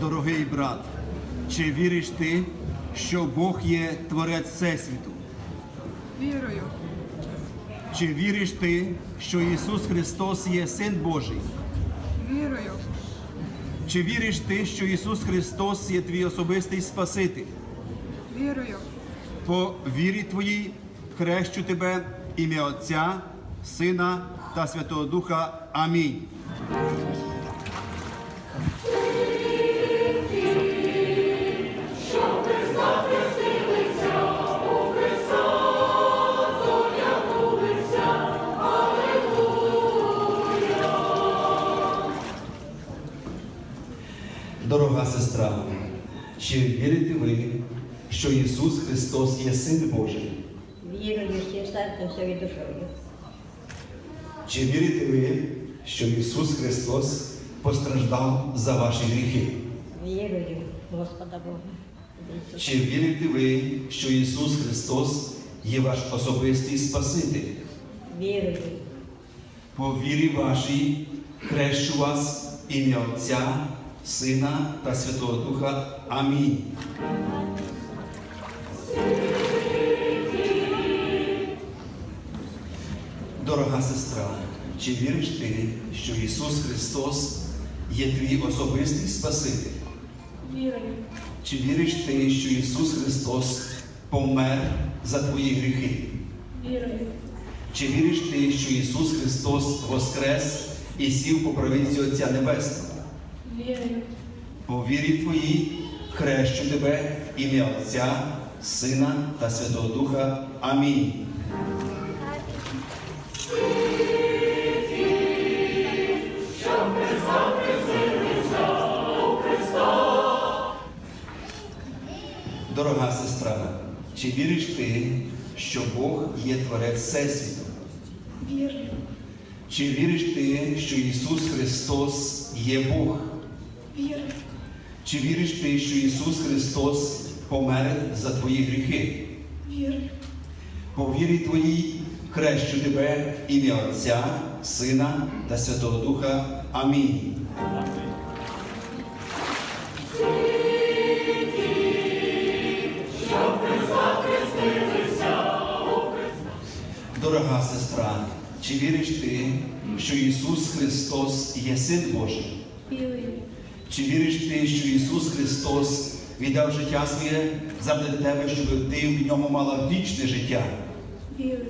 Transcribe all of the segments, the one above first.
Дорогий брат, чи віриш ти, що Бог є творець Всесвіту? Вірую, Чи віриш ти, що Ісус Христос є Син Божий? вірую, Чи віриш ти, що Ісус Христос є твій особистий Спаситель? вірую, По вірі твоїй хрещу тебе ім'я Отця, Сина та Святого Духа. Амінь. Сестра, чи вірите ви, що Ісус Христос є Син Божий? Вірую всім серцем, всією душою. Чи вірите ви, що Ісус Христос постраждав за ваші гріхи? Вірую Господа Бога. Чи вірите ви, що Ісус Христос є ваш особистий Спаситель? Вірую, По вірі вашій хрещу вас ім'я Отця, Сина та Святого Духа. Амінь. Дорога сестра, чи віриш ти, що Ісус Христос є твій особистий Спаситель? вірую, Чи віриш ти, що Ісус Христос помер за твої гріхи? вірую, Чи віриш ти, що Ісус Христос воскрес і сів по правиці Отця Небесного? Вірую, По вірі твоїй хрещу тебе в ім'я Отця, Сина та Святого Духа. Амінь. Дорога сестра, чи віриш ти, що Бог є творець Всесвіту? вірую, Чи віриш ти, що Ісус Христос є Бог? Вірую, Чи віриш ти, що Ісус Христос помер за твої гріхи? вірую, По вірі твоїй хрещу тебе в ім'я Отця, Сина та Святого Духа. Амінь. Дорога сестра, чи віриш ти, що Ісус Христос є Син Божий? вірую, Чи віриш ти, що Ісус Христос віддав життя своє заради тебе, щоб ти в ньому мала вічне життя? вірую,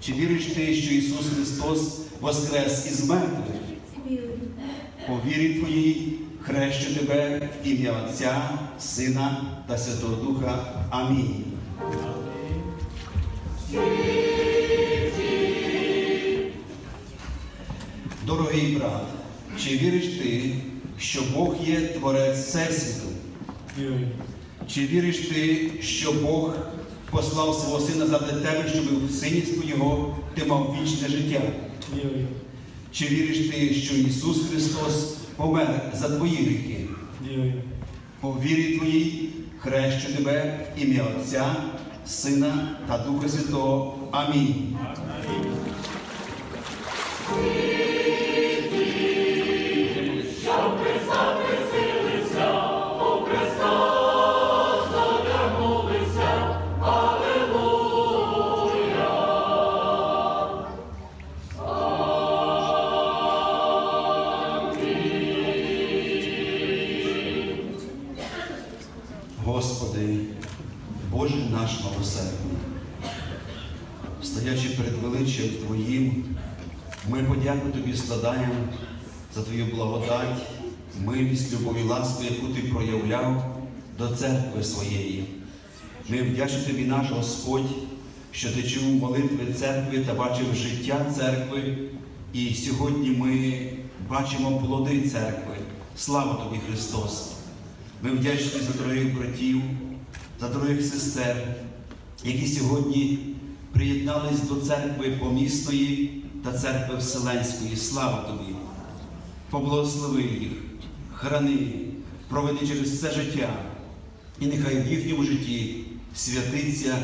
Чи віриш ти, що Ісус Христос воскрес із мертвих? вірую, По вірі твоїй хрещу тебе в ім'я Отця, Сина та Святого Духа. Амінь. Дорогий брат, чи віриш ти, що Бог є творець Всесвіту? Вірую. Чи віриш ти, що Бог послав свого сина заради тебе, щоб в синівство Його ти мав вічне життя? Вірую. Чи віриш ти, що Ісус Христос помер за твої гріхи? Вірую. По вірі твоїй хрещу тебе в ім'я Отця, Сина та Духа Святого. Амінь. Господи, Боже наш милосердний, стоячи перед величчям Твоїм, ми подяку Тобі складаємо за Твою благодать, милість, любов і ласку, яку Ти проявляв до церкви своєї. Ми вдячні Тобі, наш Господь, що Ти чув молитви церкви та бачив життя церкви. І сьогодні ми бачимо плоди церкви. Слава Тобі, Христос! Ми вдячні за дорогих братів, за дорогих сестер, які сьогодні приєднались до церкви помісної та церкви Вселенської. Слава тобі! Поблагослови їх, храни, проведи через все життя, і нехай в їхньому житті святиться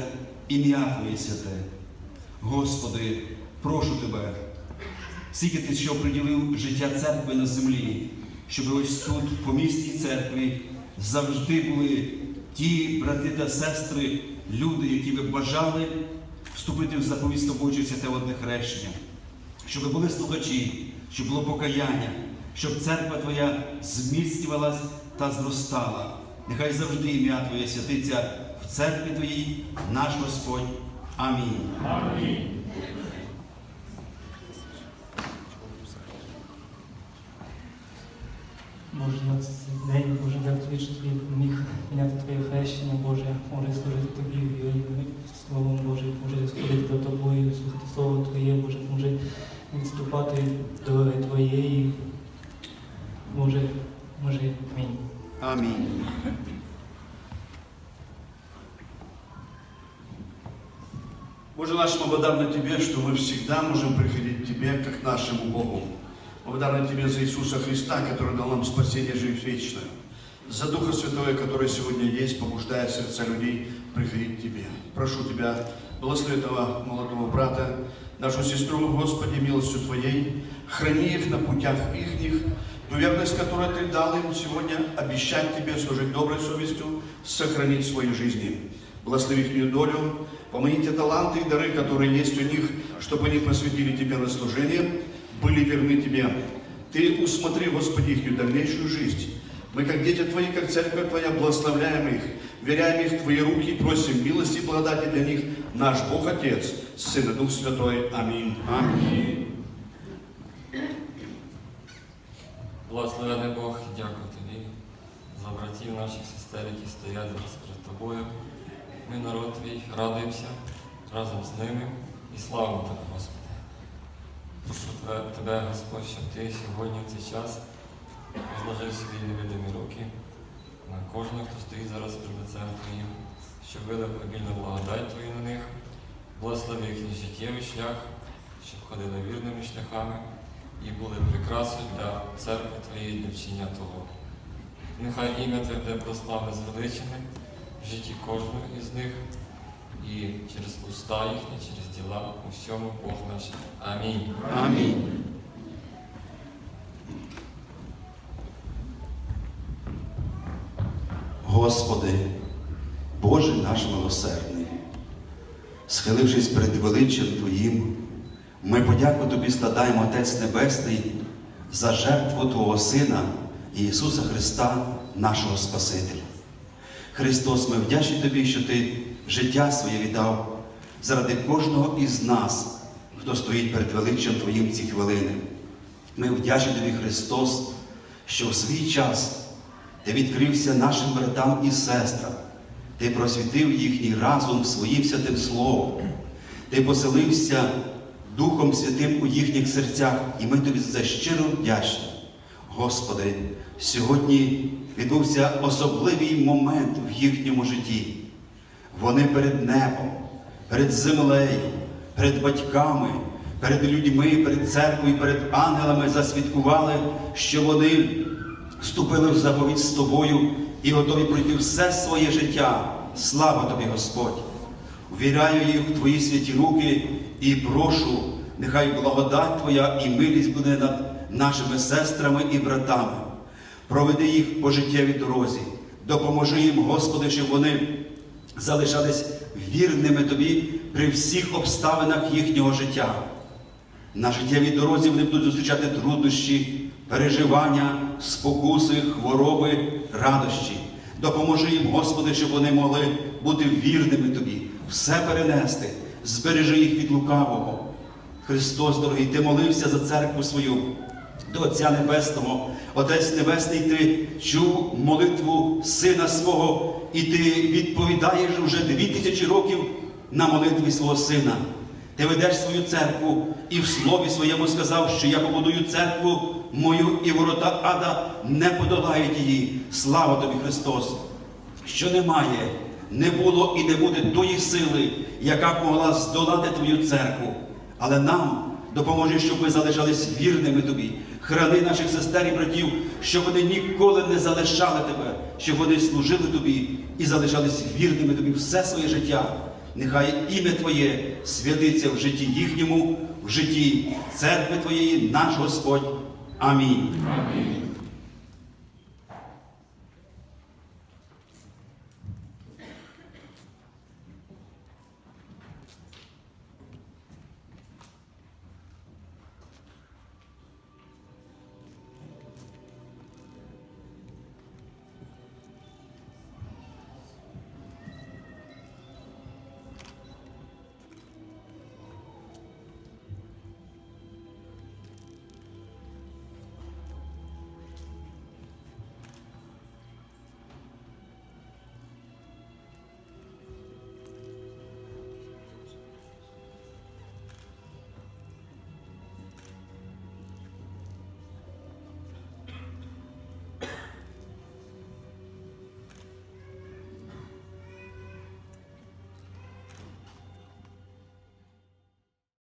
ім'я Твоє святе. Господи, прошу Тебе, скільки ти що приділив життя церкви на землі, щоб ось тут, в помісній церкві, завжди були ті брати та сестри, люди, які би бажали вступити в заповіт Божі святе одне хрещення, щоб були слухачі, щоб було покаяння, щоб церква Твоя зміцнювалась та зростала. Нехай завжди ім'я Твоє святиться в церкві Твоїй, наш Господь. Амінь. Боже, на цей день, Боже, дякую, що тобі міг прийняти Твоє хрещення, Боже, може служити Тобі, вірою, Словом Боже, може сходити до Тобою, слухати Слово Твоє, Боже, може відступати до Твоєї, Боже, може, амінь. Амінь. Боже наш, мы благодарны Тебе, что мы всегда можем приходить к Тебе, как к нашему Богу. Благодарны Тебе за Иисуса Христа, который дал нам спасение, жизнь вечную. За Духа Святого, который сегодня есть, побуждает сердца людей приходить к Тебе. Прошу Тебя, благослови этого молодого брата, нашу сестру, Господи, милостью Твоей, храни их на путях ихних, ту верность, которую Ты дал им сегодня, обещать Тебе служить доброй совестью, сохранить свои жизни. Благослови их долю, помоги те таланты и дары, которые есть у них, чтобы они посвятили Тебе на служение, были верны Тебе. Ты усмотри, Господи, их дальнейшую жизнь. Мы, как дети Твои, как церковь Твоя, благословляем их, веряем их в Твои руки и просим милости и благодати для них, наш Бог Отец, Сын и Дух Святой. Аминь. Амінь. Благословений Бог, дякую тобі за братів наших сестер, які стоять зараз перед тобою. Ми, народ твій, радуємося разом з ними і славимо тебе, Господи. Прошу тебе, Господь, щоб ти сьогодні в цей час розложив свої невидимі руки на кожного, хто стоїть зараз перед лицем Твоїм, щоб вилив обільну благодать Твою на них, благослови їхній життєвий шлях, щоб ходили вірними шляхами і були прикрасою для церкви Твоєї для вчення Того. Нехай ім'я Твоє буде прославне звеличене в житті кожного із них і через уста їхні, через діла у всьому Бог наш. Амінь. Амінь. Господи, Боже наш милосердний, схилившись перед величчям Твоїм, ми подяку Тобі складаємо, Отець Небесний, за жертву Твого Сина Ісуса Христа, нашого Спасителя. Христос, ми вдячні Тобі, що Ти життя своє віддав заради кожного із нас, хто стоїть перед величчям Твоїм ці хвилини. Ми вдячні Тобі, Христос, що в свій час Ти відкрився нашим братам і сестрам, Ти просвітив їхній разум своїм святим Словом, Ти поселився Духом Святим у їхніх серцях, і ми тобі за щиро вдячні. Господи, сьогодні відбувся особливий момент в їхньому житті. Вони перед небом, перед землею, перед батьками, перед людьми, перед церквою, перед ангелами засвідкували, що вони вступили в заповідь з тобою і готові пройти все своє життя. Слава тобі, Господь! Ввіряю їх в Твої святі руки і прошу, нехай благодать Твоя і милість буде над нашими сестрами і братами. Проведи їх по життєвій дорозі, допоможи їм, Господи, щоб вони залишались вірними Тобі при всіх обставинах їхнього життя. На життєвій дорозі вони будуть зустрічати труднощі, переживання, спокуси, хвороби, радощі. Допоможи їм, Господи, щоб вони могли бути вірними Тобі, все перенести, збережи їх від лукавого. Христос, дорогий, ти молився за церкву свою до Отця Небесного. Отець Небесний, ти чув молитву Сина свого, і ти відповідаєш вже дві тисячі років на молитві свого Сина. Ти ведеш свою церкву і в слові своєму сказав, що я побудую церкву мою, і ворота ада не подолають її. Слава тобі, Христос! Що немає, не було і не буде тої сили, яка б могла здолати твою церкву. Але нам допоможи, щоб ми залишались вірними тобі. Храни наших сестер і братів, щоб вони ніколи не залишали тебе, щоб вони служили тобі і залишались вірними тобі все своє життя. Нехай ім'я Твоє святиться в житті їхньому, в житті церкви Твоєї, наш Господь. Амінь. Амінь.